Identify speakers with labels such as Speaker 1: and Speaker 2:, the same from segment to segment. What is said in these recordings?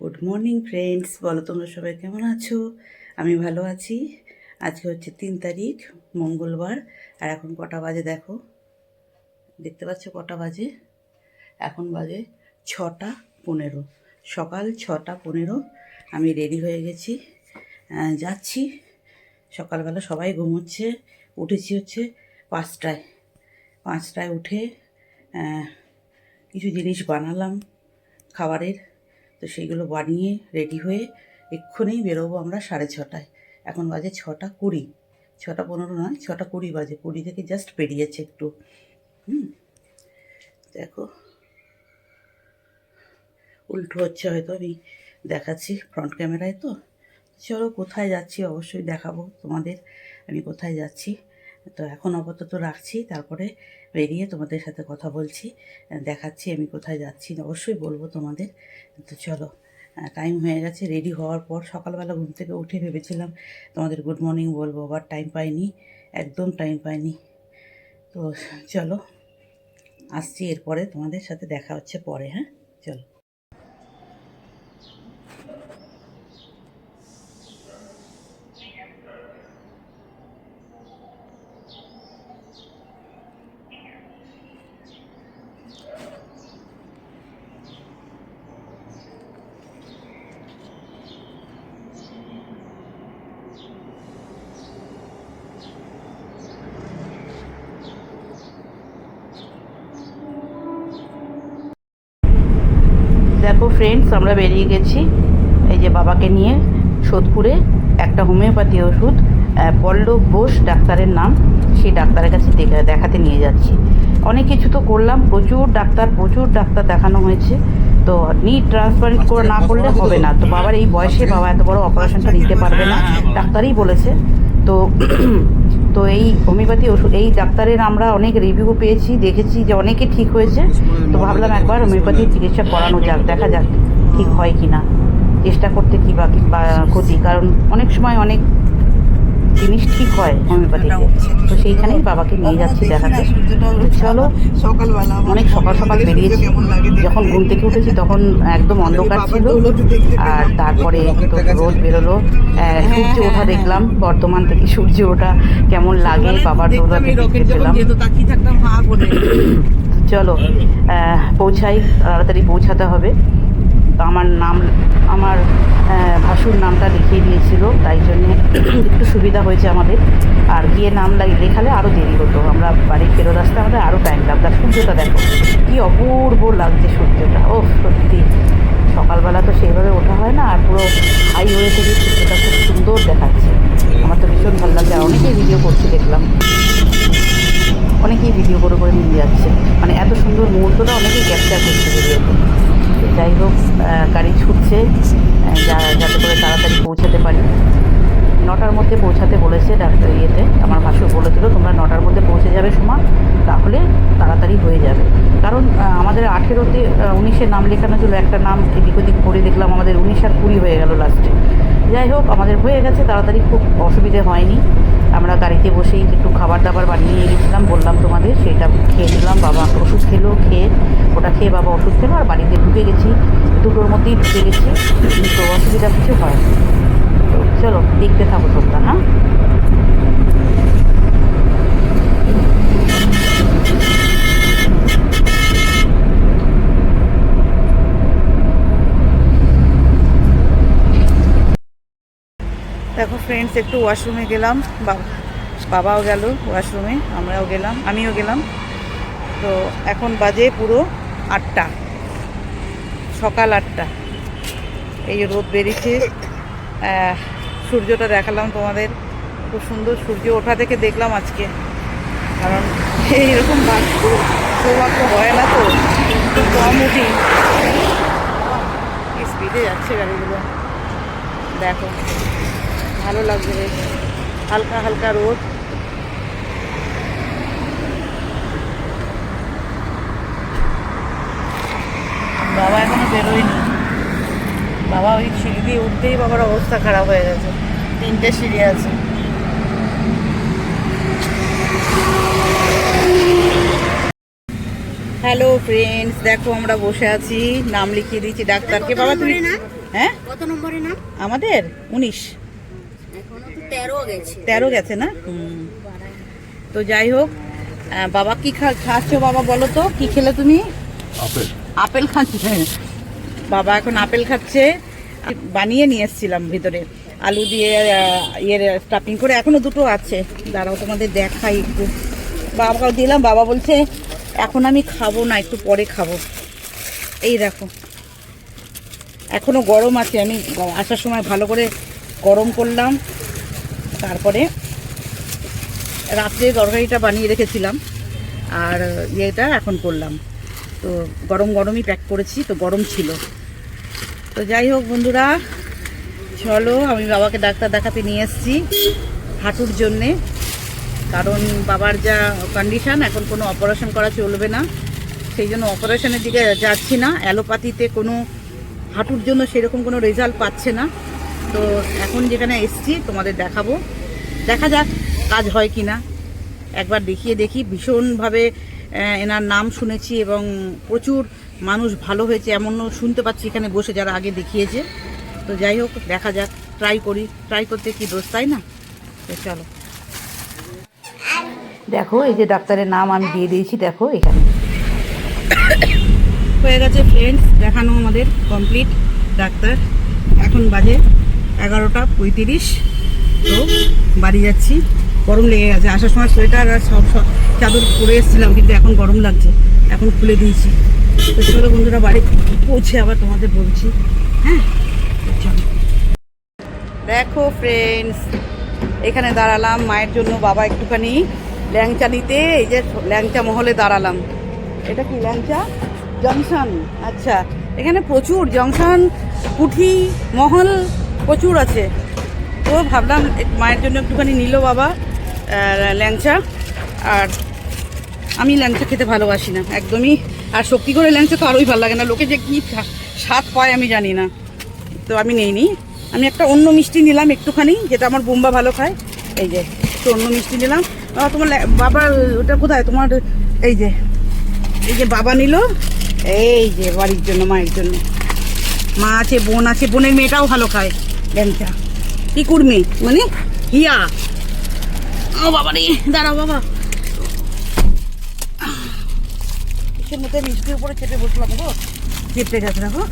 Speaker 1: Good morning friends বলো, তোমরা সবাই কেমন আছো? আমি ভালো আছি। আজকে হচ্ছে তিন তারিখ, মঙ্গলবার। আর এখন কটা বাজে দেখো? দেখতে পাচ্ছ কটা বাজে? এখন বাজে ছটা পনেরো। সকাল ছটা পনেরো। আমি রেডি হয়ে গেছি। যাচ্ছি। সকালবেলা সবাই ঘুমোচ্ছে। উঠেছি হচ্ছে পাঁচটায়। পাঁচটায় উঠে কিছু জিনিস বানালাম। খাবারের। তো সেইগুলো বানিয়ে রেডি হয়ে এক্ষুনি বেরোবো আমরা সাড়ে ছটায়। এখন বাজে ছটা কুড়ি। ছটা পনেরো নয়, ছটা কুড়ি বাজে। কুড়ি থেকে জাস্ট বেরিয়েছে একটু। হুম? দেখো। উল্টো হচ্ছে হয়তো আমি দেখাচ্ছি ফ্রন্ট ক্যামেরায় তো। চলো কোথায় যাচ্ছি অবশ্যই দেখাবো তোমাদের। আমি কোথায় যাচ্ছি? তো এখন আপাতত রাখছি, তারপরে বেরিয়ে তোমাদের সাথে কথা বলছি। দেখাচ্ছি আমি কোথায় যাচ্ছি। অবশ্যই বলব তোমাদের। তো চলো টাইম হয়ে গেছে রেডি হওয়ার পর সকালবেলা ঘুম থেকে উঠে ভেবেছিলাম তোমাদের গুড মর্নিং বলব, আবার টাইম পাইনি, একদম টাইম পাইনি। তো চলো, আসছি এরপরে তোমাদের সাথে দেখা হচ্ছে পরে হ্যাঁ? চলো। দেখো ফ্রেন্ডস আমরা বেরিয়ে গেছি। এই যে বাবাকে নিয়ে সোদপুরে একটা হোমিওপ্যাথি ওষুধ পল্লব বোস ডাক্তারের নাম সেই ডাক্তারের কাছে দেখাতে নিয়ে যাচ্ছি। অনেক কিছু তো করলাম প্রচুর ডাক্তার প্রচুর ডাক্তার দেখানো হয়েছে। তো নিট ট্রান্সপ্লান্ট করে না করলে হবে না। তো বাবার এই বয়সে বাবা এত বড় অপারেশনটা নিতে পারবে না। ডাক্তারই বলেছে। তো তো এই হোমিওপ্যাথি ওষুধ, এই ডাক্তারের আমরা অনেক রিভিউ পেয়েছি, দেখেছি যে অনেকে ঠিক হয়েছে। তো ভাবলাম একবার হোমিওপ্যাথি চিকিৎসা করানো যাক, দেখা যাক ঠিক হয় কি না চেষ্টা করতে কী বা ক্ষতি, কারণ অনেক সময় অনেক জিনিস ঠিক হয় হোমিওপ্যাথিতে তো সেইখানেই বাবাকে নিয়ে যাচ্ছি দেখাতে। চলো
Speaker 2: সকালবেলা
Speaker 1: অনেক সকাল সকাল বেরিয়েছি। যখন ঘুম থেকে উঠেছি তখন একদম অন্ধকার ছিল। আর তারপরে তো রোদ বেরোলো। সূর্য ওঠা দেখলাম। বর্তমান থেকে সূর্য ওঠা কেমন লাগে বাবার দৌড়াতে দেখতে পেলাম। চলো পৌঁছাই তাড়াতাড়ি পৌঁছাতে হবে। তো আমার নাম, আমার ভাসুর নামটা লিখিয়ে দিয়েছিল, তাই জন্যে একটু সুবিধা হয়েছে আমাদের। আর গিয়ে নাম লেখালে আরও দেরি হতো। আমরা বাড়ির ফেরত আসতে আমাদের আরও টাইম লাগতো। সূর্যটা দেখো, কী অপূর্ব লাগছে সূর্যটা। ও সত্যি। সকালবেলা তো সেইভাবে ওঠা হয় না, আর পুরো হাইওয়ে থেকে সূর্যটা খুব সুন্দর দেখাচ্ছে। আমার তো ভীষণ ভালো লাগছে। আর অনেকেই ভিডিও করছে, দেখলাম। অনেকেই ভিডিও করে করে নিয়ে যাচ্ছে। মানে এত সুন্দর মুহূর্তটা অনেকেই ক্যাপচার করছে ভিডিওতে যাই হোক গাড়ি ছুটছে যাতে করে তাড়াতাড়ি পৌঁছাতে পারি। নটার মধ্যে পৌঁছাতে বলেছে ডাক্তার ইয়েতে। আমার ভাসুর বলেছিল, তোমরা নটার মধ্যে পৌঁছে যাবে সময় তাহলে তাড়াতাড়ি হয়ে যাবে। কারণ আমাদের আঠেরোতে উনিশে নাম লেখানো ছিল, একটা নাম এদিক ওদিক করে দেখলাম, আমাদের উনিশ আর কুড়ি হয়ে গেল লাস্টে যাই হোক, আমাদের হয়ে গেছে, তাড়াতাড়ি খুব অসুবিধে হয়নি। আমরা গাড়িতে বসেই একটু খাবার দাবার বানিয়ে নিয়ে গেছিলাম, বললাম তোমাদের, সেটা খেয়ে নিলাম, বাবা ওষুধ খেলো, খেয়ে, ওটা খেয়ে বাবা ওষুধ খেলো, আর বাড়িতে ঢুকে গেছি, দুটোর মধ্যেই ঢুকে গেছি তো অসুবিধা কিছু হয় চলো, দেখতে থাকো তোমরা হ্যাঁ? দেখো ফ্রেন্ডস একটু ওয়াশরুমে গেলাম। বাবা বাবাও গেল ওয়াশরুমে আমরাও গেলাম, আমিও গেলাম। তো এখন বাজে পুরো আটটা, সকাল আটটা। এই রোদ বেরিয়েছে। সূর্যটা দেখালাম তোমাদের। খুব সুন্দর সূর্য ওঠা থেকে দেখলাম আজকে। কারণ এইরকম ভাগ্য হয় না তো। কম উঠি। স্পিডে যাচ্ছে গাড়িগুলো। দেখো, ভালো লাগছে বেশ। হালকা হালকা রোদ। বাবা এখনও বেরোয়নি। বাবা ওই সিঁড়ি দিয়ে উঠতেই বাবার অবস্থা খারাপ হয়ে গেছে। তিনটে সিঁড়ি আছে। হ্যালো ফ্রেন্ডস দেখো আমরা বসে আছি নাম লিখিয়ে দিয়েছি ডাক্তারকে। বাবা তুমি হ্যাঁ?
Speaker 3: কত নম্বরে নাম?
Speaker 1: আমাদের? উনিশ।
Speaker 3: এখনও তো তেরো গেছে।
Speaker 1: তেরো গেছে না? তো যাই হোক বাবা কি খা- খাচ্ছ বাবা বলো তো? কি খেলে তুমি?
Speaker 4: আপেল।
Speaker 1: আপেল খাচ্ছে। বাবা এখন আপেল খাচ্ছে। বানিয়ে নিয়ে এসেছিলাম ভিতরে। আলু দিয়ে ইয়ের স্টাফিং করে এখনও দুটো আছে। দাঁড়াও, তোমাদের দেখাই একটু। বাবাকে দিলাম, বাবা বলছে, এখন আমি খাব না, একটু পরে খাব। এই দেখো। এখনও গরম আছে, আমি আসার সময় ভালো করে গরম করলাম। তারপরে রাত্রে তরকারিটা বানিয়ে রেখেছিলাম, আর ইয়েটা এখন করলাম। তো গরম গরমই প্যাক করেছি, তো গরম ছিল। তো যাই হোক বন্ধুরা চলো, আমি বাবাকে ডাক্তার দেখাতে নিয়ে এসেছি হাঁটুর জন্যে। কারণ বাবার যা কন্ডিশন এখন কোনো অপারেশন করা চলবে না। সেই জন্য অপারেশনের দিকে যাচ্ছি না। অ্যালোপ্যাথিতে কোনো হাঁটুর জন্য সেরকম কোনো রেজাল্ট পাচ্ছে না। তো এখন যেখানে এসছি, তোমাদের দেখাবো। দেখা যাক কাজ হয় কি না একবার দেখিয়ে দেখি। ভীষণভাবে এনার নাম শুনেছি এবং প্রচুর মানুষ ভালো হয়েছে। এমনও শুনতে পাচ্ছি এখানে বসে যারা আগে দেখিয়েছে। তো যাই হোক, দেখা যাক ট্রাই করি। ট্রাই করতে কি দোষ, তাই না? চলো। দেখো, এই যে ডাক্তারের নাম আমি দিয়ে দিয়েছি, দেখো এখানে। হয়ে গেছে ফ্রেন্ডস দেখানো আমাদের কমপ্লিট ডাক্তার। এখন বাজে এগারোটা পঁয়ত্রিশ। তো বাড়ি যাচ্ছি। গরম লেগে গেছে। আসার সময় সোয়েটার আর সব সব চাদর পরে এসেছিলাম, কিন্তু এখন গরম লাগছে। এখন খুলে দিয়েছি। তো চলো বন্ধুরা, বাড়ি পৌঁছে আবার তোমাদের বলছি। হ্যাঁ? দেখো ফ্রেন্ডস এখানে দাঁড়ালাম, মায়ের জন্য বাবা একটুখানি ল্যাংচা নিতে, এই যে ল্যাংচা মহলে দাঁড়ালাম। এটা কি ল্যাংচা? জংশন আচ্ছা। এখানে প্রচুর জংশন কুঠি মহল প্রচুর আছে। তো ভাবলাম মায়ের জন্য একটুখানি নিল বাবা ল্যাংচা। আর আমি ল্যাংচা খেতে ভালোবাসি না, একদমই। আর সত্যি করে ল্যাংচা তো আরোই ভালো লাগে না। লোকে যে কী স্বাদ পায় আমি জানি না। তো আমি নেইনি। আমি একটা অন্য মিষ্টি নিলাম একটুখানি, যেটা আমার বোম্বা ভালো খায়। এই যে, একটু অন্য মিষ্টি নিলাম। তোমার বাবা, ওটা কোথায়? তোমার, এই যে এই যে বাবা নিল। এই যে, বাড়ির জন্য, মায়ের জন্য। মা আছে, বোন আছে, বোনের মেয়েটাও ভালো খায় ল্যাংচা কি কুর্মি মানে হিয়া। ও বাবা রে, দাঁড়াও বাবা। কিসের মধ্যে মিষ্টির উপরে চেপে বসলাম গো। চেপে গেছে দেখো।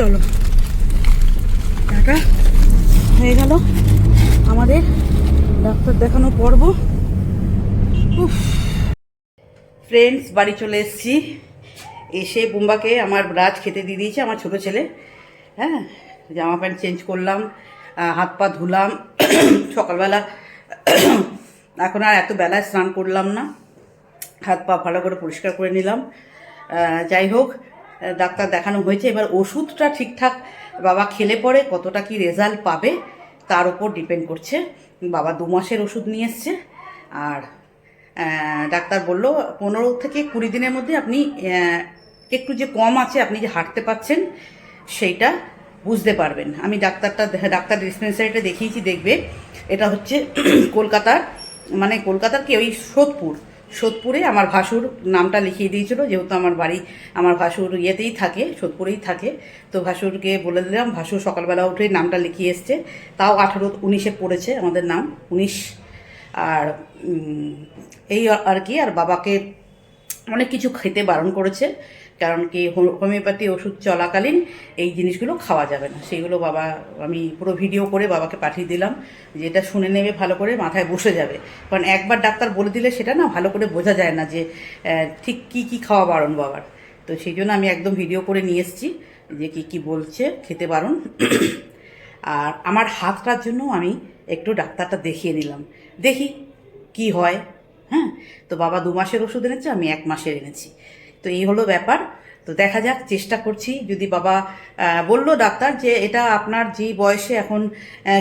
Speaker 1: চলো। টাটা হয়ে গেল আমাদের ডাক্তার দেখানো পর্ব। ফ্রেন্ডস বাড়ি চলে এসেছি। এসে বুম্বাকে আমার রাজ খেতে দিয়ে দিয়েছে, আমার ছোট ছেলে। হ্যাঁ জামা প্যান্ট চেঞ্জ করলাম হাত পা ধুলাম। সকালবেলা এখন আর এত বেলায় স্নান করলাম না। হাত পা ভালো করে পরিষ্কার করে নিলাম। যাই হোক ডাক্তার দেখানো হয়েছে। এবার ওষুধটা ঠিকঠাক বাবা খেলে পরে কতটা কি রেজাল্ট পাবে তার উপর ডিপেন্ড করছে। বাবা দু মাসের ওষুধ নিয়ে এসছে। আর ডাক্তার বলল, পনেরো থেকে কুড়ি দিনের মধ্যে আপনি একটু যে কম আছে, আপনি যে হাঁটতে পাচ্ছেন সেইটা বুঝতে পারবেন। আমি ডাক্তারটা, ডাক্তার ডিসপেন্সারিটা দেখিয়েছি, দেখবে। এটা হচ্ছে কলকাতার মানে কলকাতার কি, ওই সোদপুর। সোদপুরে আমার ভাসুর নামটা লিখিয়ে দিয়েছিল, যেহেতু আমার বাড়ি আমার ভাসুর ইয়েতেই থাকে, সোদপুরেই থাকে। তো ভাসুরকে বলে দিলাম, ভাসুর সকালবেলা উঠে নামটা লিখিয়ে এসছে। তাও আঠারো উনিশে পড়েছে আমাদের নাম, উনিশ। আর এই আর কি, আর বাবাকে অনেক কিছু খেতে বারণ করেছে। কারণ কি হোমিওপ্যাথি ওষুধ চলাকালীন এই জিনিসগুলো খাওয়া যাবে না। সেইগুলো বাবা, আমি পুরো ভিডিও করে বাবাকে পাঠিয়ে দিলাম যে এটা শুনে নেবে, ভালো করে মাথায় বসে যাবে। কারণ একবার ডাক্তার বলে দিলে সেটা না ভালো করে বোঝা যায় না যে ঠিক কি কি খাওয়া বারণ বাবার। তো সেই জন্য আমি একদম ভিডিও করে নিয়ে এসেছি যে কি কি বলছে, খেতে বারণ আর আমার হাতটার জন্য আমি একটু ডাক্তারটা দেখিয়ে নিলাম। দেখি কি হয় হ্যাঁ? তো বাবা দু মাসের ওষুধ এনেছে, আমি এক মাসের এনেছি। তো এই হলো ব্যাপার। তো দেখা যাক, চেষ্টা করছি। যদি বাবা বলল ডাক্তার যে এটা আপনার যে বয়সে এখন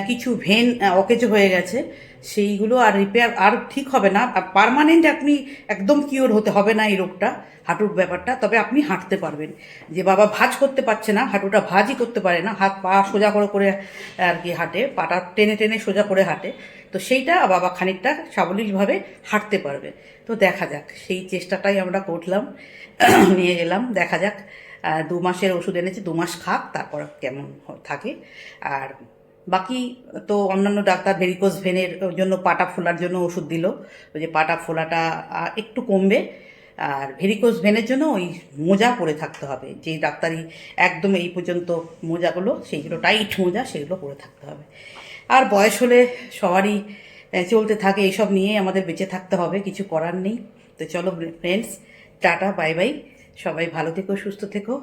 Speaker 1: কিছু ভেন অকেজ হয়ে গেছে সেইগুলো আর রিপেয়ার আর ঠিক হবে না। আর পারমানেন্ট আপনি একদম কিওর হতে হবে না এই রোগটা, হাঁটুর ব্যাপারটা। তবে আপনি হাঁটতে পারবেন। যে বাবা ভাজ করতে পারছে না, হাঁটুটা ভাজই করতে পারে না। হাত পা সোজা করে করে আর কি হাঁটে, পাটা টেনে টেনে সোজা করে হাঁটে। তো সেইটা বাবা খানিকটা সাবলীলভাবে হাঁটতে পারবে। তো দেখা যাক, সেই চেষ্টাটাই আমরা করলাম, নিয়ে গেলাম। দেখা যাক দু মাসের ওষুধ এনেছি, দু মাস খাক, তারপর কেমন থাকে। আর বাকি তো অন্যান্য ডাক্তার ভেরিকোজ ভেনের জন্য পাটা ফোলার জন্য ওষুধ দিল। যে পাটা ফোলাটা একটু কমবে। আর ভেরিকোজ ভেনের জন্য ওই মোজা পরে থাকতে হবে। যে ডাক্তারি একদম এই পর্যন্ত মোজাগুলো সেইগুলো টাইট মোজা, সেগুলো পরে থাকতে হবে। আর বয়স হলে সবারই চলতে থাকে। এইসব নিয়ে আমাদের বেঁচে থাকতে হবে, কিছু করার নেই। তো চলো ফ্রেন্ডস টাটা বাই বাই সবাই ভালো থেকো, সুস্থ থেকো।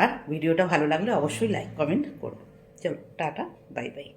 Speaker 1: আর ভিডিওটা ভালো লাগলে অবশ্যই লাইক কমেন্ট করো। চলো, টাটা। Bye bye